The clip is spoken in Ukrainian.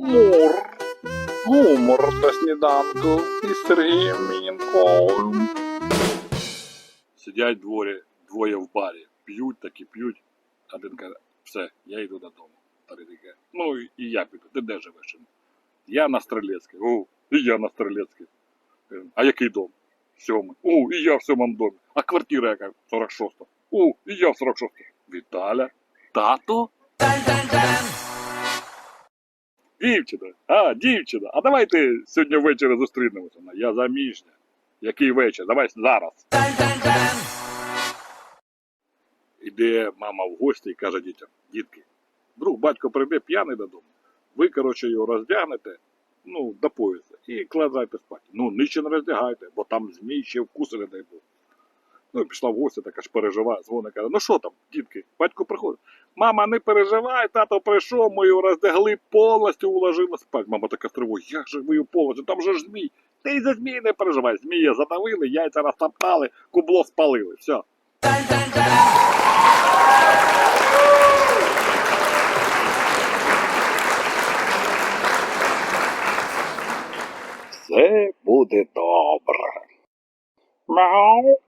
Мур. Гумор на сніданку із Сергієм Мінковим. Сидять дворі, двоє в барі. П'ють таки п'ють. Один каже, все, я йду додому. А ну і я піду. Ти де живеш? Я на Стрелецькій. О, і я на Стрелецькій. Кажу, А який дом? Сьомий. О, і я в сьомому домі. А квартира яка? 46. О, і я в 46. Віталя. Тато? Дівчина, а, дівчина, а давайте сьогодні ввечері зустрінемося. Я заміжня. Який вечір? Давай зараз. Іде мама в гості і каже дітям: дітки, вдруг батько прийде п'яний додому. Ви, коротше, його роздягнете, ну, до пояса, і кладайте спати. Ну, нижче не роздягайте, бо там змій ще вкуси дай Бог. Ну, пішла в гості, така ж переживає, дзвонить, каже, ну що там, дітки, батько приходить. Мама, не переживай, тато прийшов, ми його роздягли, повністю уложили спати. Мама така тривога, як же ви його повністю, там же ж змій. Ти за змії не переживай. Змія задавили, яйця розтоптали, кубло спалили. Все. Все буде добре. Мяу.